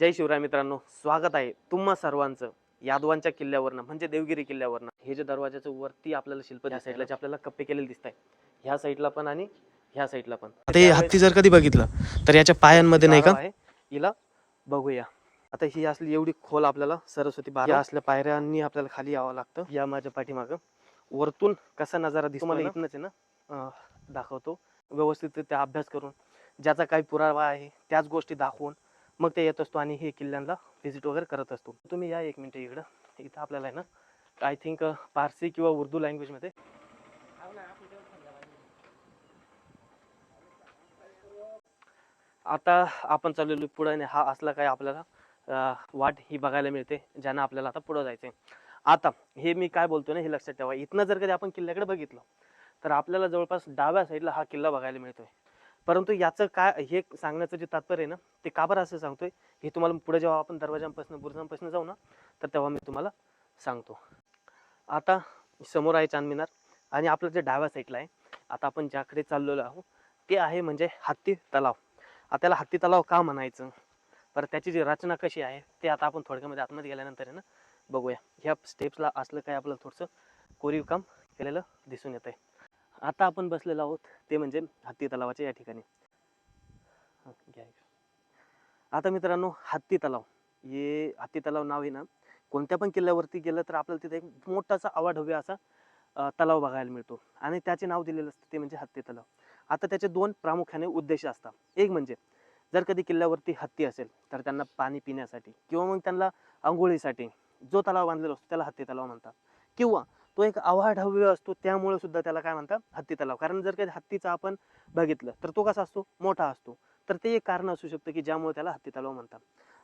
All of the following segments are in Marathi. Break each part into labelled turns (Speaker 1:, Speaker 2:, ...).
Speaker 1: जय शिवराय मित्रांनो स्वागत आहे तुम्हा सर्वांचं यादवांच्या किल्ल्यावरनं म्हणजे देवगिरी किल्ल्यावरनं. हे जे दरवाजाचं वरती आपल्याला शिल्प त्या साईडला. जे आपल्याला कप्पे केलेले दिसत आहे ह्या साईडला पण आणि ह्या साईडला पण.
Speaker 2: आता हे हत्ती जर कधी बघितलं तर याच्या पायांमध्ये नाही का?
Speaker 1: आहे. हिला बघूया. आता ही असली एवढी खोल आपल्याला सरस्वती बारा. या असल्या पायऱ्यांनी आपल्याला खाली यावं लागतं. या माझ्या पाठीमागं. वरतून कसा नजारा दिसतो मला इथनच आहे ना? दाखवतो. व्यवस्थित त्या अभ्यास करून. ज्याचा काही पुरावा आहे त्याच गोष्टी दाखवून मग ते येत असतो आणि हे किल्ल्यांना व्हिजिट वगैरे करत असतो. तुम्ही या एक मिनिट इकडं. इथं आपल्याला आहे ना आय थिंक पारसी किंवा उर्दू लँग्वेजमध्ये आता आपण चाललेलो पुढे आणि हा असला काय आपल्याला वाट ही बघायला मिळते ज्यानं आपल्याला आता पुढं जायचंय. आता हे मी काय बोलतो ना हे लक्षात ठेवा. इथनं जर कधी आपण किल्ल्याकडे बघितलं तर आपल्याला जवळपास डाव्या साईडला हा किल्ला बघायला मिळतोय. परंतु याचं काय हे सांगण्याचं जे तात्पर्य आहे ना ते का बरं असं सांगतोय? हे तुम्हाला पुढे जेव्हा आपण दरवाजांपासून बुरजांपासून जाऊ ना तर तेव्हा मी तुम्हाला सांगतो. आता समोर आहे चांदमिनार आणि आपलं जे डाव्या साईडला आहे आता आपण ज्याकडे चाललेलो आहोत ते आहे म्हणजे हत्ती तलाव. आता त्याला हत्ती तलाव का म्हणायचं? बरं त्याची जी रचना कशी आहे ते आता आपण थोडक्यामध्ये आतमध्ये गेल्यानंतर आहे ना बघूया. ह्या स्टेप्सला असलं काय आपलं थोडंसं कोरीव काम केलेलं दिसून येत आहे आता आपण बसलेलो आहोत ते म्हणजे हत्ती तलावाच्या या ठिकाणी. आता मित्रांनो हत्ती तलाव. हे हत्ती तलाव नाव आहे ना कोणत्या पण किल्ल्यावरती गेलं तर आपल्याला तिथे एक मोठासा आवाढव्य असा तलाव बघायला मिळतो. आणि त्याचे नाव दिलेलं असतं ते म्हणजे हत्ती तलाव. आता त्याचे दोन प्रामुख्याने उद्देश असतात. एक म्हणजे जर कधी किल्ल्यावरती हत्ती असेल तर त्यांना पाणी पिण्यासाठी किंवा मग त्यांना आंघोळीसाठी जो तलाव बांधलेला असतो त्याला हत्ती तलाव म्हणतात. किंवा तो एक अवाढव्य असतो त्यामुळे सुद्धा त्याला काय म्हणतात हत्ती तलाव. कारण जर काही हत्तीचा आपण बघितलं तर तो कसा असतो? मोठा असतो. तर ते एक कारण असू शकतं की ज्यामुळे त्याला हत्ती तलाव म्हणतात.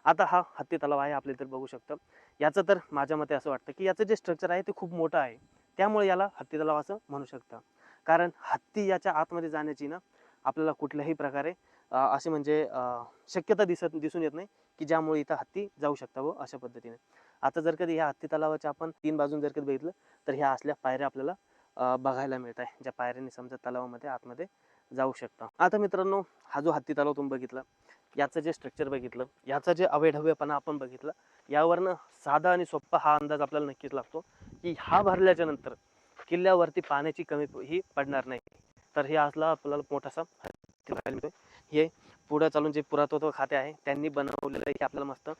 Speaker 1: आता हा हत्ती तलाव आहे आपल्या तर बघू शकतं. याचं तर माझ्या मते असं वाटतं की याचं जे स्ट्रक्चर आहे ते खूप मोठं आहे. त्यामुळे याला हत्ती तलाव असं म्हणू शकतं. कारण हत्ती याच्या आतमध्ये जाण्याची ना आपल्याला कुठल्याही प्रकारे असे म्हणजे शक्यता दिसत दिसून येत नाही. की ज्यामुळे इथं हत्ती जाऊ शकता व अशा पद्धतीने. आता जर कधी ह्या हत्ती तलावाच्या आपण तीन बाजून जर कधी बघितलं तर ह्या असल्या पायऱ्या आपल्याला बघायला मिळत आहे ज्या पायऱ्यांनी समजा तलावामध्ये आतमध्ये जाऊ शकता. आता मित्रांनो हा जो हत्ती तलाव तुम्ही बघितला याचं जे स्ट्रक्चर बघितलं याचा जे अवैधव्यपणा आपण बघितलं यावरनं साधा आणि सोप्पा हा अंदाज आपल्याला नक्कीच लागतो की हा भरल्याच्या नंतर किल्ल्यावरती पाण्याची कमी ही पडणार नाही. तर हे असला आपल्याला मोठासा हे पुढे चालून जे पुरातत्व खाते आहे त्यांनी बनवलेलं हे आपल्याला मस्त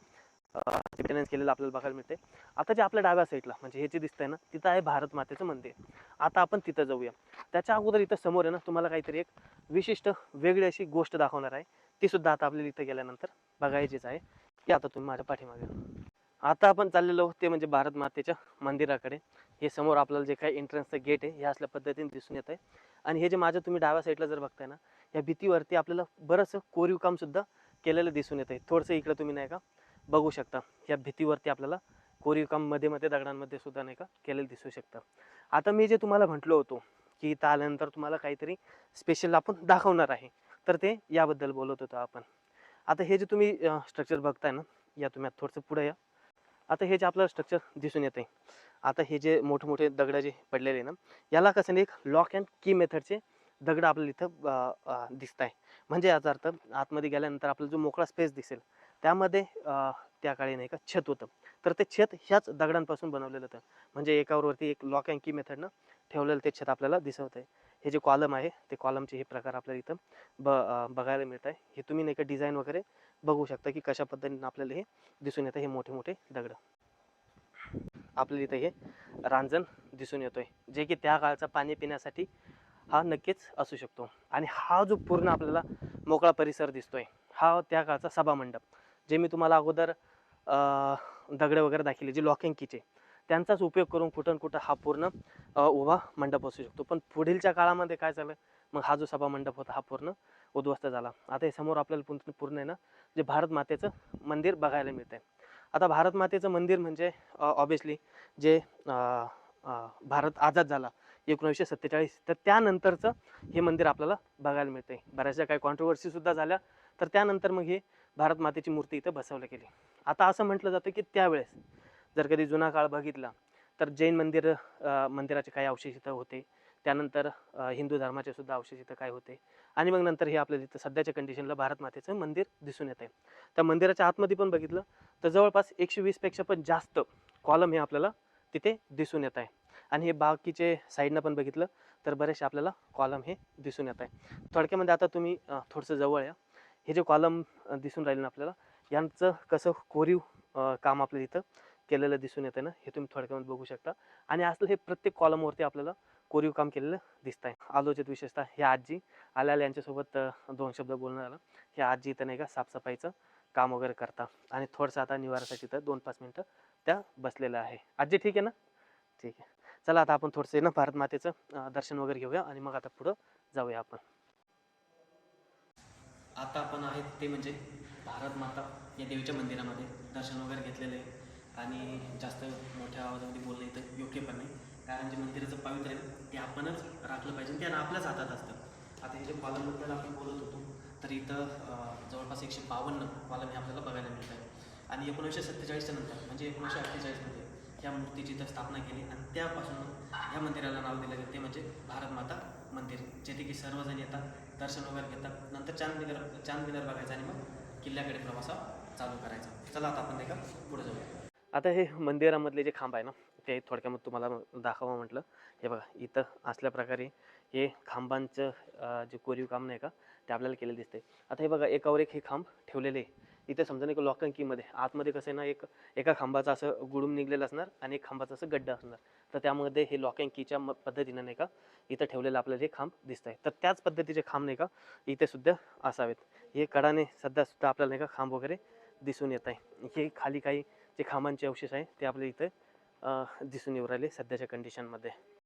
Speaker 1: मेंटेनन्स केलेलं आपल्याला बघायला मिळते आता जे आपल्या डाव्या साईडला म्हणजे हे जे दिसतंय ना तिथं आहे भारत मातेचं मंदिर. आता आपण तिथं जाऊया. त्याच्या अगोदर इथं समोर आहे ना तुम्हाला काहीतरी एक विशिष्ट वेगळी अशी गोष्ट दाखवणार आहे. ती सुद्धा आता आपल्याला इथं गेल्यानंतर बघायचीच आहे. ती आता तुम्ही माझ्या पाठीमागे. आता आपण चाललेलो ते म्हणजे भारत मातेच्या मंदिराकडे. हे समोर आपल्याला जे काही एंट्रन्सचं गेट आहे हे असल्या पद्धतीने दिसून येत आहे आणि हे जे माझ्या तुम्ही डाव्या साईडला जर बघताय ना या भीतीवरती आपल्याला बरंचसं कोरीव काम सुद्धा केलेलं दिसून येतं आहे थोडंसं इकडं तुम्ही नाही का बघू शकता. या भीतीवरती आपल्याला कोरीव काममध्ये मध्ये दगडांमध्ये सुद्धा नाही का केलेलं दिसू शकतं. आता मी जे तुम्हाला म्हटलो होतो की इथं आल्यानंतर तुम्हाला काहीतरी स्पेशल आपण दाखवणार आहे. तर ते याबद्दल बोलत होतो आपण. आता हे जे तुम्ही स्ट्रक्चर बघताय ना या तुम्ही थोडंसं पुढे या. आता हे जे आपल्याला स्ट्रक्चर दिसून येत आहे आता हे जे मोठे मोठे दगड जे पडलेले आहे ना याला कसं नाही एक लॉक अँड की मेथडचे दगड आपल्याला इथं दिसत आहे म्हणजे याचा अर्थ आतमध्ये गेल्यानंतर आपला जो मोकळा स्पेस दिसेल त्यामध्ये त्या काळी नाही का छत होतं. तर ते छत ह्याच दगडांपासून बनवलेलं होतं. म्हणजे एकावर वरती एक लॉक अँड की मेथडनं ठेवलेलं ते छत आपल्याला दिसत आहे. हे जे कॉलम आहे ते कॉलमचे हे प्रकार आपल्याला इथं ब बघायला मिळत आहे हे तुम्ही नाही का डिझाईन वगैरे बघू शकता की कशा पद्धतीने आपल्याला हे दिसून येतं हे मोठे मोठे दगड. आपल्याला इथं हे रांजण दिसून येतोय. जे की त्या काळचा पाणी पिण्यासाठी हा नक्कीच असू शकतो. आणि हा जो पूर्ण आपल्याला मोकळा परिसर दिसतोय हा त्या काळचा सभा मंडप जे मी तुम्हाला अगोदर दगडे दगड वगैरे दाखवले जे लॉकिंग कीचे त्यांचाच उपयोग करून कुठं कुठं हा पूर्ण उभा मंडप असू शकतो. पण पुढीलच्या काळामध्ये काय झालं? मग हा जो सभा मंडप होता हा पूर्ण उद्ध्वस्त झाला. आता हे समोर आपल्याला पूर्ण पूर्ण आहे ना जे भारत मातेचं मंदिर बघायला मिळतंय. आता भारत मातेचं मंदिर म्हणजे ऑब्विसली जे भारत आझाद झाला एकोणीसशे सत्तेचाळीस. तर त्यानंतरचं हे मंदिर आपल्याला बघायला मिळतंय. बऱ्याचशा काही कॉन्ट्रोवर्सीसुद्धा झाल्या. तर त्यानंतर मग हे भारत मातेची मूर्ती इथं बसवली गेली. आता असं म्हटलं जातं की त्यावेळेस जर कधी जुना काळ बघितला तर जैन मंदिर मंदिराचे काही अवशेष इथं होते. त्यानंतर हिंदू धर्माचे सुद्धा अवशेष इथं काय होते. आणि मग नंतर हे आपल्याला इथं सध्याच्या कंडिशनला भारत मातेचं मंदिर दिसून येत आहे त्या मंदिराच्या आतमध्ये पण बघितलं तर जवळपास एकशे वीसपेक्षा पण जास्त कॉलम हे आपल्याला तिथे दिसून येत आहे. आणि हे बाकीचे साईडनं पण बघितलं तर बरेचसे आपल्याला कॉलम हे दिसून येत आहे. थोडक्यामध्ये आता तुम्ही थोडंसं जवळ या. हे जे कॉलम दिसून राहिले ना आपल्याला यांचं कसं कोरीव काम आपल्याला इथं केलेलं दिसून येतं ना हे तुम्ही थोडक्यामध्ये बघू शकता. आणि असलं हे प्रत्येक कॉलमवरती आपल्याला कोरीव काम केलेलं दिसत आहे. आलोचित विशेषतः ह्या आजी आल्या यांच्यासोबत दोन शब्द बोलणं आलं. हे आजी इथं नाही का साफसफाईचं काम वगैरे करता. आणि थोडंसं आता निवारासाठी तर दोन पाच मिनटं त्या बसलेल्या आहे. आजी ठीक आहे ना? ठीक आहे. चला आता आपण थोडंसं ना भारत मातेचं दर्शन वगैरे घेऊया आणि मग आता पुढं जाऊया आपण. आता आपण आहेत ते म्हणजे भारत माता या देवीच्या मंदिरामध्ये दर्शन वगैरे घेतलेलं आहे. आणि जास्त मोठ्या आवाजामध्ये बोलणं इथं योग्य पण नाही. कारण जे मंदिराचं पवित्र आहे ते आपणच राखलं पाहिजे ते आपल्याच हातात असतं. आता हे जे कॉलमबद्दल आपण बोलत होतो तर इथं जवळपास एकशे बावन्न कॉलम हे आपल्याला बघायला मिळत आहे आणि एकोणीसशे सत्तेचाळीसच्या नंतर म्हणजे एकोणीसशे अठ्ठेचाळीसमध्ये या मूर्तीची इथं स्थापना केली आणि त्यापासून या मंदिराला नाव दिलं गेलं. ते म्हणजे भारत माता मंदिर जेथे की सर्वजण येतात दर्शन वगैरे घेतात. नंतर चांद मिनार चांद मिनार बघायचं आणि मग किल्ल्याकडे प्रवास चालू करायचा. चला आता आपण नाही का पुढे जाऊया. आता हे मंदिरामधले जे खांब आहे ना ते थोडक्यामध्ये तुम्हाला दाखवा म्हटलं. हे बघा इथं असल्या प्रकारे हे खांबांचं जे कोरीव काम नाही का ते आपल्याला केलेलं दिसते आता हे बघा एकावर एक हे खांब ठेवलेले आहे. इथे समजा नाही का लॉक कीमध्ये आतमध्ये कसं आहे ना एक एका खांबाचं असं गुडूम निघलेलं असणार आणि एक खांबाचं असं गड्डा असणार. तर त्यामध्ये हे लॉक अँड कीच्या म- पद्धतीनं नाही का इथं ठेवलेलं आपल्याला हे खांब दिसत आहे तर त्याच पद्धतीचे खांब नाही का इथे सुद्धा असावेत. हे कडाने सध्या सुद्धा आपल्याला नाही का खांब वगैरे दिसून येत आहे. हे खाली काही जे खांबांचे अवशेष आहे ते आपल्या इथे दिसून येऊ राहिले सध्याच्या कंडिशनमध्ये